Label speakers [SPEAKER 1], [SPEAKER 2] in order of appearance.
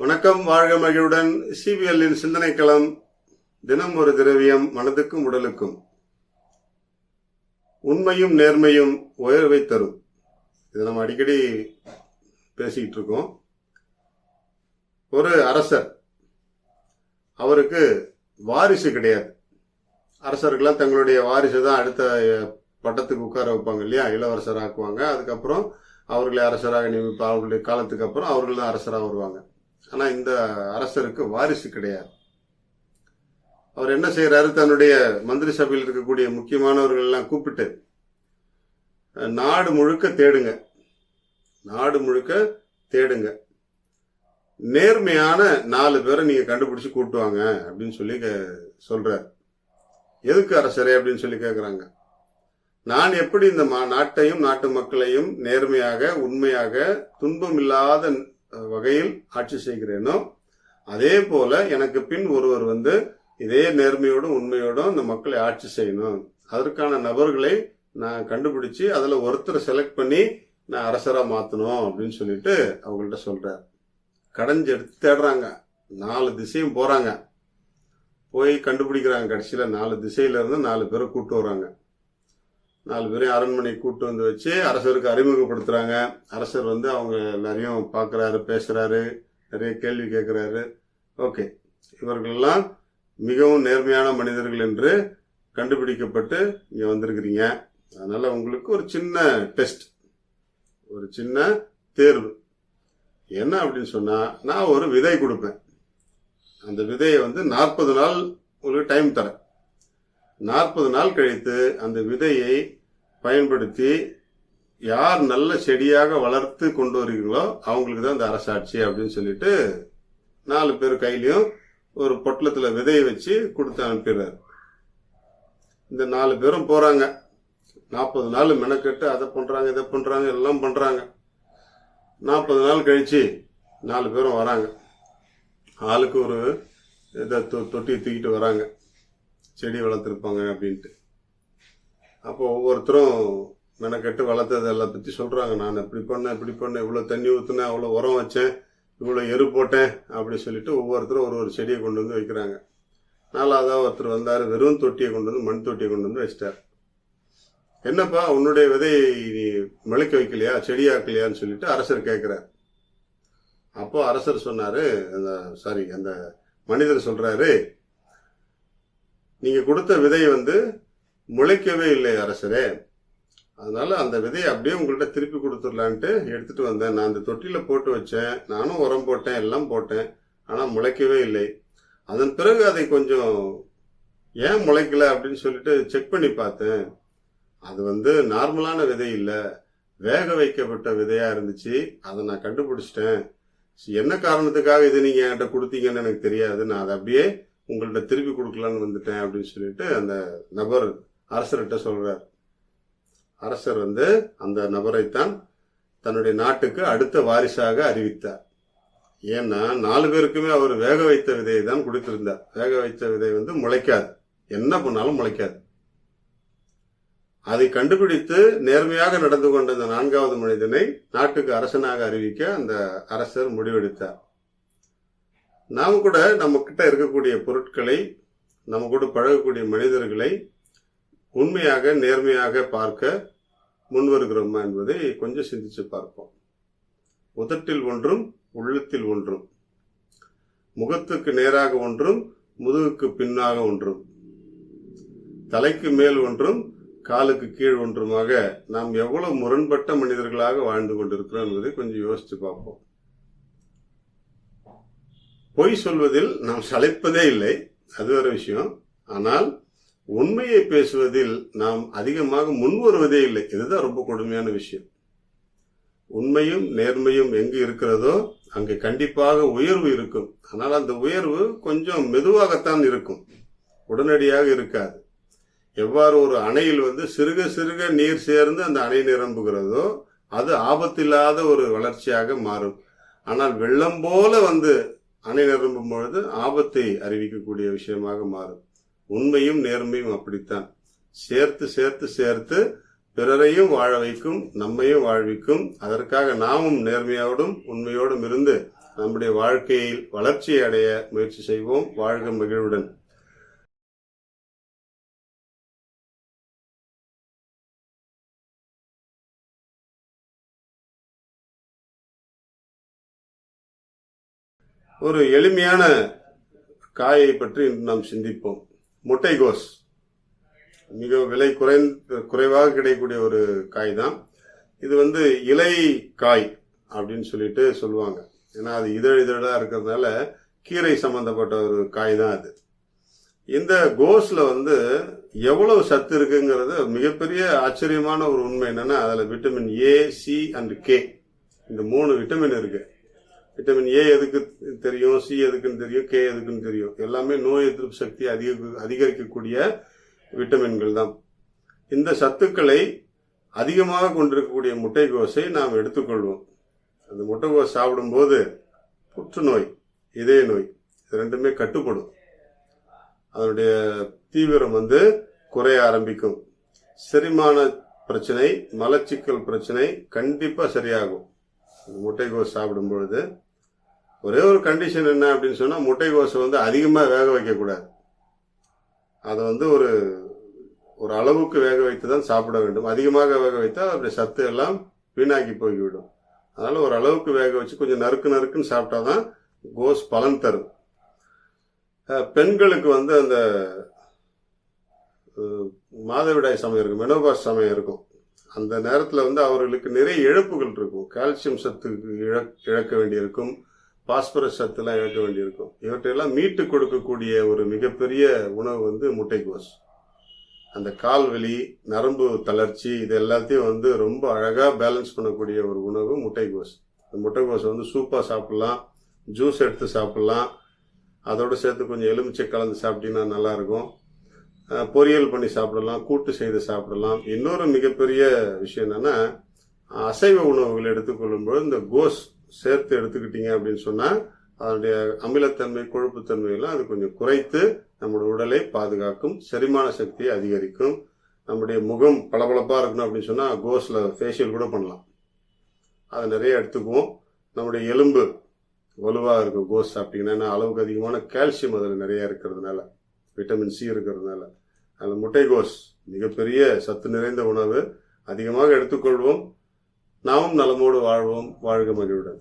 [SPEAKER 1] வணக்கம் வாழ்க மகிழுடன். சிபிஎல்லின் சிந்தனை களம் தினம் ஒரு திரவியம் மனதுக்கும் உடலுக்கும். உண்மையும் நேர்மையும் உயர்வை தரும். இதை நம்ம அடிக்கடி பேசிக்கிட்டு இருக்கோம். ஒரு அரசர் அவருக்கு வாரிசு கிடையாது. அரசர்கள்லாம் தங்களுடைய வாரிசு தான் அடுத்த பட்டத்துக்கு உட்கார வைப்பாங்க இல்லையா? இளவரசராக்குவாங்க. அதுக்கப்புறம் அவர்களை அரசராக நியமிப்பா அவர்களுடைய காலத்துக்கு அப்புறம் அவர்கள் தான் அரசராக வருவாங்க. ஆனா இந்த அரசருக்கு வாரிசு கிடையாது. அவர் என்ன செய்யறாரு தன்னுடைய மந்திரி சபையில் இருக்கக்கூடிய முக்கியமானவர்கள் எல்லாம் கூப்பிட்டு நாடு முழுக்க தேடுங்க. நாடு முழுக்க தேடுங்க. நேர்மையான நாலு பேரை நீங்க கண்டுபிடிச்சு கூட்டுவாங்க அப்படின்னு சொல்லி கே- சொல்றாரு. எதுக்கு அரசரே? அப்படின்னு சொல்லி கேட்குறாங்க நான் எப்படி இந்த மா- நாட்டையும் நாட்டு மக்களையும் நேர்மையாக உண்மையாக துன்பம் இல்லாத வகையில் ஆட்சி செய்கிறேனோ அதே போல எனக்கு பின் ஒருவர் வந்து இதே நேர்மையோடும் உண்மையோடும் இந்த மக்களை ஆட்சி செய்யணும். அதற்கான நபர்களை நான் கண்டுபிடிச்சு அதுல ஒருத்தரை செலக்ட் பண்ணி நான் அரசராக மாற்றணும் அப்படின்னு சொல்லிட்டு அவங்கள்ட்ட சொல்கிறார் கடைஞ்சு எடுத்து தேடுறாங்க. நாலு திசையும் போகிறாங்க போய் கண்டுபிடிக்கிறாங்க. கடைசியில் நாலு திசையிலேருந்து நாலு பேரை கூப்பிட்டு வராங்க நாலு பேரையும் அரண்மனை கூட்டு வந்து வச்சு அரசருக்கு அறிமுகப்படுத்துறாங்க. அரசர் வந்து அவங்க எல்லாரையும் பார்க்குறாரு பேசுறாரு நிறைய கேள்வி கேட்குறாரு ஓகே. இவர்களெல்லாம் மிகவும் நேர்மையான மனிதர்கள் என்று கண்டுபிடிக்கப்பட்டு இங்கே வந்திருக்கிறீங்க. அதனால் உங்களுக்கு ஒரு சின்ன டெஸ்ட் ஒரு சின்ன தேர்வு. என்ன அப்படின்னு சொன்னால் நான் ஒரு விதை கொடுப்பேன். அந்த விதையை வந்து நாற்பது நாள் உங்களுக்கு டைம் தரேன். நாற்பது நாள் கழித்து அந்த விதையை பயன்படுத்தி யார் நல்ல செடியாக வளர்த்து கொண்டு வருகிறீங்களோ அவங்களுக்கு தான் இந்த அரசாட்சி அப்படின்னு சொல்லிட்டு நாலு பேர் கையிலையும் ஒரு பொட்டலத்தில் விதையை வச்சு கொடுத்து அனுப்பிடுறாரு. இந்த நாலு பேரும் போகிறாங்க நாற்பது நாள் மெனக்கெட்டு அதை பண்ணுறாங்க இதை பண்ணுறாங்க எல்லாம் பண்ணுறாங்க நாற்பது நாள் கழிச்சு நாலு பேரும் வராங்க. ஆளுக்கு ஒரு இதை தொ- தொட்டி தூக்கிட்டு வராங்க. செடி வளர்த்துருப்பாங்க அப்படின்ட்டு. அப்போ ஒவ்வொருத்தரும் மெனக்கெட்டு வளர்த்ததெல்லாம் பற்றி சொல்கிறாங்க நான் இப்படி பண்ணேன் இப்படி பண்ணேன் இவ்வளோ தண்ணி ஊற்றுனேன் அவ்வளோ உரம் வச்சேன் இவ்வளோ எரு போட்டேன் அப்படி சொல்லிட்டு ஒவ்வொருத்தரும் ஒரு ஒரு செடியை கொண்டு வந்து வைக்கிறாங்க. நாலாவதாக ஒருத்தர் வந்தார் வெறும் தொட்டியை கொண்டு வந்து மண் தொட்டியை கொண்டு வந்து வச்சிட்டார். என்னப்பா உன்னுடைய விதையை நீ முளைக்க வைக்கலையா செடியாக்கலையான்னு சொல்லிட்டு அரசர் கேட்குறார் அப்போ அரசர் சொன்னார் அந்த சாரி அந்த மனிதர் சொல்கிறாரு நீங்க கொடுத்த விதை வந்து முளைக்கவே இல்லை அரசரே. அதனால அந்த விதையை அப்படியே உங்கள்கிட்ட திருப்பி கொடுத்துடலான்ட்டு எடுத்துட்டு வந்தேன். நான் அந்த தொட்டியில போட்டு வச்சேன். நானும் உரம் போட்டேன் எல்லாம் போட்டேன். ஆனா முளைக்கவே இல்லை. அதன் பிறகு அதை கொஞ்சம் ஏன் முளைக்கல அப்படின்னு சொல்லிட்டு செக் பண்ணி பார்த்தேன். அது வந்து நார்மலான விதை இல்லை. வேக வைக்கப்பட்ட விதையா இருந்துச்சு. அதை நான் கண்டுபிடிச்சிட்டேன். என்ன காரணத்துக்காக இது நீங்க என்கிட்ட கொடுத்தீங்கன்னு எனக்கு தெரியாது. நான் அதை அப்படியே உங்கள்ட்ட திருப்பி கொடுக்கலான்னு வந்துட்டேன் அப்படின்னு சொல்லிட்டு அந்த நபர் அரசர்கிட்ட சொல்றார். அரசர் வந்து அந்த நபரைத்தான் தன்னுடைய நாட்டுக்கு அடுத்த வாரிசாக அறிவித்தார். ஏன்னா நாலு பேருக்குமே அவர் வேக வைத்த விதையை தான் கொடுத்திருந்தார். வேக வைத்த விதை வந்து முளைக்காது. என்ன பண்ணாலும் முளைக்காது. அதை கண்டுபிடித்து நேர்மையாக நடந்து கொண்ட அந்த நான்காவது மனிதனை நாட்டுக்கு அரசனாக அறிவிக்க அந்த அரசர் முடிவெடுத்தார். நாம் கூட நம்ம கிட்ட இருக்கக்கூடிய பொருட்களை நம்ம கூட பழகக்கூடிய மனிதர்களை உண்மையாக நேர்மையாக பார்க்க முன்வருகிறோமா என்பதை கொஞ்சம் சிந்திச்சு பார்ப்போம். உதட்டில் ஒன்றும் உள்ளத்தில் ஒன்றும். முகத்துக்கு நேராக ஒன்றும் முதுகுக்கு பின்னாக ஒன்றும். தலைக்கு மேல் ஒன்றும் காலுக்கு கீழ் ஒன்றுமாக நாம் எவ்வளவு முரண்பட்ட மனிதர்களாக வாழ்ந்து கொண்டிருக்கிறோம் என்பதை கொஞ்சம் யோசிச்சு பார்ப்போம். பொய் சொல்வதில் நாம் சளைப்பதே இல்லை. அது ஒரு விஷயம். ஆனால் உண்மையை பேசுவதில் நாம் அதிகமாக முன்வருவதே இல்லை. இதுதான் ரொம்ப கொடுமையான விஷயம். உண்மையும் நேர்மையும் எங்கு இருக்கிறதோ அங்கே கண்டிப்பாக உயர்வு இருக்கும். ஆனால் அந்த உயர்வு கொஞ்சம் மெதுவாகத்தான் இருக்கும். உடனடியாக இருக்காது. எவ்வாறு ஒரு அணையில் வந்து சிறுக சிறுக நீர் சேர்ந்து அந்த அணை நிரம்புகிறதோ அது ஆபத்தில்லாத ஒரு வளர்ச்சியாக மாறும். ஆனால் வெள்ளம் போல வந்து அணை நிரம்பும் பொழுது ஆபத்தை அறிவிக்கக்கூடிய விஷயமாக மாறும். உண்மையும் நேர்மையும் அப்படித்தான். சேர்த்து சேர்த்து சேர்த்து பிறரையும் வாழ வைக்கும் நம்மையும் வாழ்விக்கும் அதற்காக நாமும் நேர்மையோடும் உண்மையோடும் இருந்து நம்முடைய வாழ்க்கையில் வளர்ச்சி அடைய முயற்சி செய்வோம். வாழ்க மகிழ்வுடன். ஒரு எளிமையான காயை பற்றி இன்று நாம் சிந்திப்போம். முட்டைகோஸ். மிக விலை குறைந் குறைவாக கிடைக்கக்கூடிய ஒரு காய் தான் இது வந்து இலை காய் அப்படின்னு சொல்லிட்டு சொல்லுவாங்க. ஏன்னா அது இதழ் இதழாக இருக்கிறதுனால கீரை சம்பந்தப்பட்ட ஒரு காய் தான் அது. இந்த கோஸ்ல வந்து எவ்வளவு சத்து இருக்குங்கிறது மிகப்பெரிய ஆச்சரியமான ஒரு உண்மை என்னன்னா அதில் vitamin A C and K இந்த மூணு விட்டமின் இருக்குது விட்டமின் ஏ எதுக்கு தெரியும் சி எதுக்குன்னு தெரியும் கே எதுக்குன்னு தெரியும். எல்லாமே நோய் எதிர்ப்பு சக்தி அதிக அதிகரிக்கக்கூடிய விட்டமின்கள் தான். இந்த சத்துக்களை அதிகமாக கொண்டிருக்கக்கூடிய முட்டைக்கோசை நாம் எடுத்துக்கொள்வோம். அந்த முட்டைகோஸ் சாப்பிடும்போது புற்றுநோய் இதய நோய் இது ரெண்டுமே கட்டுப்படும். அதனுடைய தீவிரம் வந்து குறைய ஆரம்பிக்கும். செரிமான பிரச்சனை மலச்சிக்கல் பிரச்சனை கண்டிப்பாக சரியாகும். முட்டைக்கோஸ் முட்டைகோஸ் சாப்பிடும் பொழுது ஒரே ஒரு கண்டிஷன் என்ன அப்படின்னு சொன்னால் முட்டைகோஸை வந்து அதிகமாக வேக வைக்கக்கூடாது. அதை வந்து ஒரு ஒரு அளவுக்கு வேக வைத்து தான் சாப்பிட வேண்டும். அதிகமாக வேக வைத்தால் அப்படி சத்து எல்லாம் வீணாக்கி போய்விடும். அதனால் ஒரு அளவுக்கு வேக வச்சு கொஞ்சம் நறுக்கு நறுக்குன்னு சாப்பிட்டா தான் கோஸ் பலன் தரும். பெண்களுக்கு வந்து அந்த மாதவிடாய் சமயம் இருக்கும் மெனோபாஸ் சமயம் இருக்கும். அந்த நேரத்தில் வந்து அவர்களுக்கு நிறைய இழப்புகள் இருக்கும். கால்சியம் சத்து இழக் இழக்க வேண்டியிருக்கும். பாஸ்பரஸ் சத்துலாம் இழக்க வேண்டியிருக்கும். இவற்றையெல்லாம் மீட்டு கொடுக்கக்கூடிய ஒரு மிகப்பெரிய உணவு வந்து முட்டைக்கோஸ். அந்த கால் வலி நரம்பு தளர்ச்சி இது எல்லாத்தையும் வந்து ரொம்ப அழகாக பேலன்ஸ் பண்ணக்கூடிய ஒரு உணவு முட்டைக்கோஸ். அந்த முட்டைக்கோஸ் வந்து சூப்பாக சாப்பிட்லாம் ஜூஸ் எடுத்து சாப்பிட்லாம். அதோட சேர்த்து கொஞ்சம் எலுமிச்சை கலந்து சாப்பிட்டீங்கன்னா நல்லாயிருக்கும். பொரியல் பண்ணி சாப்பிடலாம் கூட்டு செய்து சாப்பிடலாம். இன்னொரு மிகப்பெரிய விஷயம் என்னென்னா அசைவ உணவுகள் எடுத்துக்கொள்ளும்போது இந்த கோஸ் சேர்த்து எடுத்துக்கிட்டீங்க அப்படின்னு சொன்னா அதனுடைய அமிலத்தன்மை கொழுப்புத்தன்மை எல்லாம் அது கொஞ்சம் குறைத்து நம்முடைய உடலை பாதுகாக்கும் செரிமான சக்தியை அதிகரிக்கும் நம்முடைய முகம் பளபளப்பாக இருக்கணும் அப்படின்னு சொன்னால் கோஸில் ஃபேஷியல் கூட பண்ணலாம். அதை நிறைய எடுத்துக்குவோம். நம்முடைய எலும்பு வலுவாக இருக்கும் கோஸ் சாப்பிட்டீங்கன்னா அளவுக்கு அதிகமான கால்சியம் அதில் நிறைய இருக்கிறதுனால விட்டமின் சி இருக்கிறதுனால. அதில் முட்டைகோஸ் மிகப்பெரிய சத்து நிறைந்த உணவு. அதிகமாக எடுத்துக்கொள்வோம். நாமும் நலமோடு வாழ்வோம். வாழ்க மகிழ்வுடன்.